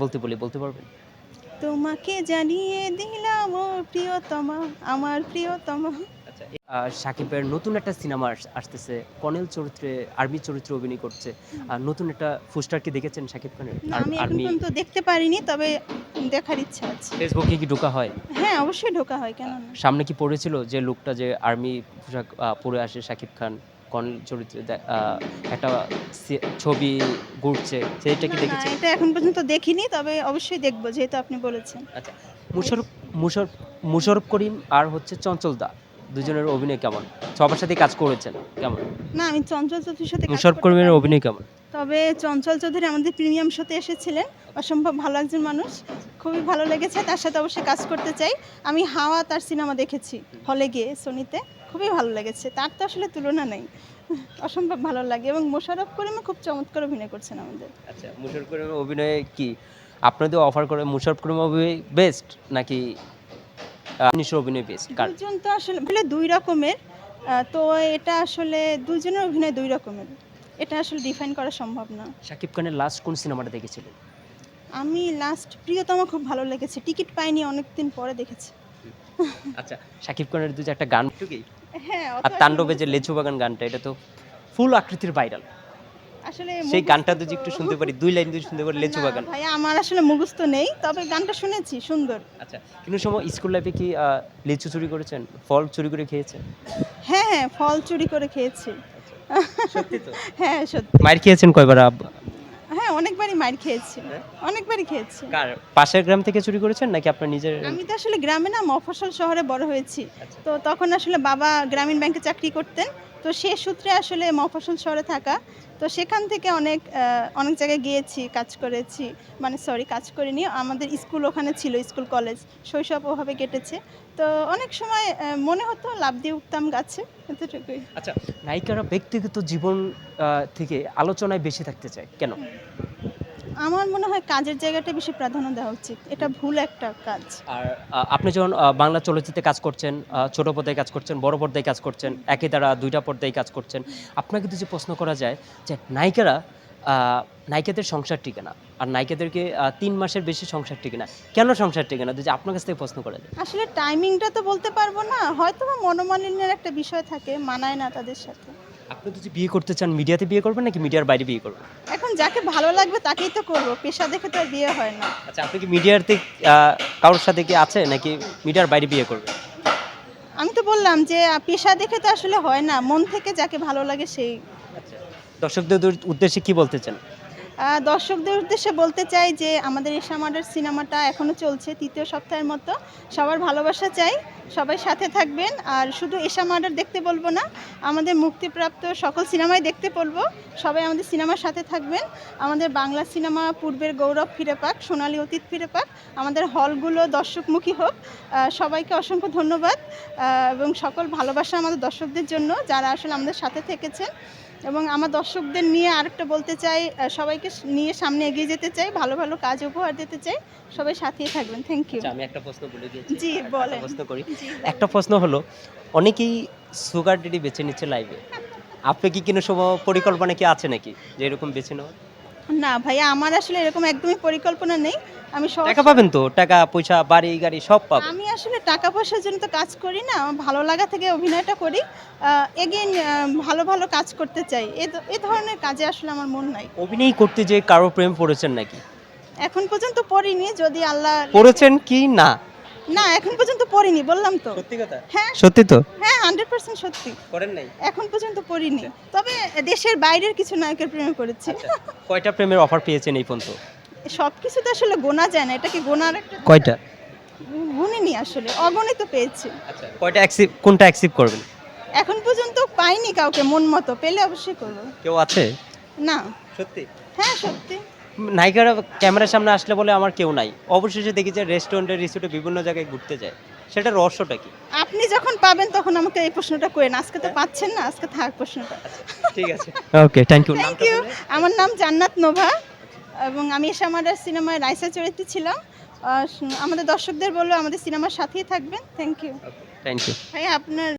বলতে বলি বলতে পারবেন? তোমাকে জানিয়ে দিলাম ও প্রিয়তমা আমার প্রিয়তমা। আচ্ছা সাকিবের নতুন একটা সিনেমা আসতেছে কর্নেল চরিত্রে আর্মি চরিত্রে অভিনয় করছে। আর নতুন একটা পোস্টার কি দেখেছেন সাকিব খানের? আমি এখন পর্যন্ত দেখতে পারিনি তবে দেখার ইচ্ছা আছে। ফেসবুকে কি ঢোকা হয়? হ্যাঁ অবশ্যই ঢোকা হয় কেন সামনে কি পড়েছিল যে লোকটা যে আর্মি পোশাক পরে আসে সাকিব খান? কর্নেল চরিত্রে একটা ছবি ঘুরছে সেটা কি দেখেছেন? এটা এখন পর্যন্ত দেখিনি তবে অবশ্যই দেখব যেহেতু আপনি বলেছেন। আচ্ছা মুশারফ মুশারফ মুশারফ করিম আর হচ্ছে চঞ্চল দা দুজনের অভিনয় কেমন? সবার সাথে কাজ করেছেন কেমন? না আমি চঞ্চল চৌধুরীর সাথে মুশারফ করিমের অভিনয় কেমন? তবে চঞ্চল চৌধুরী আমাদের প্রিমিয়াম শোতে এসেছিলেন অসম্ভব ভালো একজন মানুষ খুবই ভালো লেগেছে তার সাথে অবশ্যই কাজ করতে চাই। আমি হাওয়া তার সিনেমা দেখেছি হলে গিয়ে সোনিতে। খুবই ভালো লেগেছে। তার তো আসলে তুলনা নেই। অসম্ভব ভালো লাগে এবং মোশারফ করিমও খুব চমৎকার অভিনয় করছেন আমাদের। আচ্ছা মুশারফ করিমের অভিনয় কি আপনাদের অফার করে মুশারফ করিম অভিনয় বেস্ট নাকি আনিসের অভিনয় বেস্ট দুজন তো আসলে বলে দুই রকমের। তো এটা আসলে দুজনের অভিনয় দুই রকমের। এটা আসলে ডিফাইন করা সম্ভব না। শাকিব খানের লাস্ট কোন সিনেমাটা দেখেছিলেন? আমি লাস্ট প্রিয়তম খুব ভালো লেগেছে। টিকিট পাইনি অনেকদিন পরে দেখেছি। আচ্ছা শাকিব খানের দু একটা গান। টুকি আর আসলে তাণ্ডবে যে লেচু বাগান গানটা এটা তো ফুল আকৃতির ভাইরাল আসলে সেই গানটা যদি একটু শুনতে পারি দুই লাইন যদি শুনতে পারি লেচু বাগান। ভাইয়া আমার আসলে মুখস্থ নেই তবে গানটা শুনেছি সুন্দর। আচ্ছা কিন্তু সময় স্কুল লাইফে কি লিচু চুরি করেছেন? ফল চুরি করে খেয়েছেন? হ্যাঁ হ্যাঁ ফল চুরি করে খেয়েছি। সত্যি তো? হ্যাঁ সত্যি। মার খেয়েছেন কয়বার আব- হ্যাঁ অনেকবারই মার খেয়েছি। হ্যাঁ? অনেকবারই খেয়েছি। কার? পাশের গ্রাম থেকে চুরি করেছেন নাকি আপনার নিজের? আমি তো আসলে গ্রামে না মফস্বল শহরে বড় হয়েছি। আচ্ছা। তো তখন আসলে বাবা গ্রামীণ ব্যাংকে চাকরি করতেন। তো সে সূত্রে আসলে মফস্বল শহরে থাকা। তো সেখান থেকে অনেক অনেক জায়গায় গিয়েছি কাজ করেছি। মানে সরি কাজ করিনি। আমাদের স্কুল ওখানে ছিল স্কুল কলেজ। শৈশব ওভাবে কেটেছে। তো অনেক সময় মনে হতো লাভ দিয়ে উঠতাম গাছে। এতটুকুই। আচ্ছা নায়িকারা ব্যক্তিগত জীবন থেকে আলোচনায় বেশি থাকতে চায়। কেন? আমার মনে হয় কাজের জায়গাটা বেশি প্রাধান্য দেওয়া উচিত। এটা ভুল একটা কাজ। আর আপনি যখন বাংলা চলচ্চিত্রে কাজ করছেন ছোট পর্দায় কাজ করছেন বড় পর্দায় কাজ করছেন একই দ্বারা দুইটা পর্দায় কাজ করছেন আপনাকে যদি প্রশ্ন করা যায় যে নায়িকারা নায়িকাদের সংসার টিকে না আর নায়িকাদেরকে তিন মাসের বেশি সংসার টিকে না কেন সংসার টিকে না? যদি আপনার কাছ থেকে প্রশ্ন করা যায়। আসলে টাইমিংটা তো বলতে পারব না হয়তো মনোমালিন্যের একটা বিষয় থাকে মানায় না তাদের সাথে। আপনি যদি বিয়ে করতে চান মিডিয়াতে বিয়ে করবেন নাকি মিডিয়ার বাইরে বিয়ে করবেন? এখন যাকে ভালো লাগবে তাকেই তো করব পেশা দেখে তো আর বিয়ে হয় না। আচ্ছা আপনি কি মিডিয়াতে কারোর সাথে কি আছে নাকি মিডিয়ার বাইরে বিয়ে করবেন? আমি তো বললাম যে পেশা দেখে তো আসলে হয় না মন থেকে যাকে ভালো লাগে সেই। আচ্ছা দর্শকদের উদ্দেশ্যে কি বলতে চান? দর্শকদের উদ্দেশ্যে বলতে চাই যে আমাদের এশা মার্ডার সিনেমাটা এখনও চলছে তৃতীয় সপ্তাহের মতো। সবার ভালোবাসা চাই সবাই সাথে থাকবেন। আর শুধু এশা মার্ডার দেখতে বলব না আমাদের মুক্তিপ্রাপ্ত সকল সিনেমাই দেখতে বলব। সবাই আমাদের সিনেমার সাথে থাকবেন। আমাদের বাংলা সিনেমা পূর্বের গৌরব ফিরে পাক সোনালী অতীত ফিরে পাক আমাদের হলগুলো দর্শকমুখী হোক। সবাইকে অসংখ্য ধন্যবাদ। এবং সকল ভালোবাসা আমাদের দর্শকদের জন্য যারা আসলে আমাদের সাথে থেকেছেন। এবং আমার দর্শকদের নিয়ে আরেকটা বলতে চাই আহ, সবাইকে নিয়ে সামনে এগিয়ে যেতে চাই ভালো ভালো কাজ উপহার দিতে চাই। সবাই সাথেই থাকবেন থ্যাংক ইউ আচ্ছা আমি একটা প্রশ্ন বলে দিয়েছি। জি বলেন। প্রশ্ন করি। একটা প্রশ্ন হলো অনেকেই সুগার ডেডি বেছে নিচ্ছে লাইভে আপনি কি কোনো সময় পরিকল্পনা কি আছে নাকি যে এরকম বেছে নেওয়া না ভাইয়া আমার আসলে এরকম একদমই পরিকল্পনা নেই। আমি সব টাকা পাবেন তো? টাকা পয়সা বাড়ি গাড়ি সব পাবেন। আমি আসলে টাকা পয়সার জন্য তো কাজ করি না আমার ভালো লাগা থেকে অভিনয়টা করি। এগেইন ভালো ভালো কাজ করতে চাই। এ এ ধরনের কাজে আসলে আমার মন নাই। অভিনয় করতে যে কারও প্রেম পড়েছেন নাকি? এখন পর্যন্ত পড়িনি যদি আল্লাহ পড়েছেন কি? না। না এখন পর্যন্ত পড়িনি বললাম তো। সত্যি কথা? হ্যাঁ। সত্যি তো? হ্যাঁ হান্ড্রেড পার্সেন্ট সত্যি। করেন নাই? এখন পর্যন্ত পড়িনি তবে দেশের বাইরের কিছু নায়কের প্রেমে পড়েছি। আচ্ছা, কয়টা প্রেমের অফার পেয়েছেন এই পর্যন্ত? সব কিছু তো আসলে গোনা যায় না এটা কি গোনার একটা কয়টা? গুণিনি আসলে অগণিত পেয়েছি। আচ্ছা। কয়টা অ্যাকসেপ্ট কোনটা অ্যাকসেপ্ট করবেন? এখন পর্যন্ত পাইনি কাউকে মন মতো পেলে অবশ্যই করব। কেউ আছে? না। সত্যি? হ্যাঁ সত্যি। নায়িকারা ক্যামেরার সামনে আসলে বলে আমার কেউ নাই। অবশেষে দেখি যে রেস্টুরেন্টে রিসোর্টে বিভিন্ন জায়গায় ঘুরতে যায়। সেটা রহস্যটা কি? আপনি যখন পাবেন তখন আমাকে এই প্রশ্নটা করেন। আজকে তো পাচ্ছেন না আজকে থাক প্রশ্নটা। ঠিক আছে। Okay thank you thank you আমার নাম জান্নাত নোভা এবং আমি এসে এসামাডার সিনেমায় রাইসা চরিত্রে ছিলাম। আমাদের দর্শকদের বলল আমাদের সিনেমার সাথেই থাকবেন। থ্যাংক ইউ থ্যাংক ইউ হ্যাঁ আপনার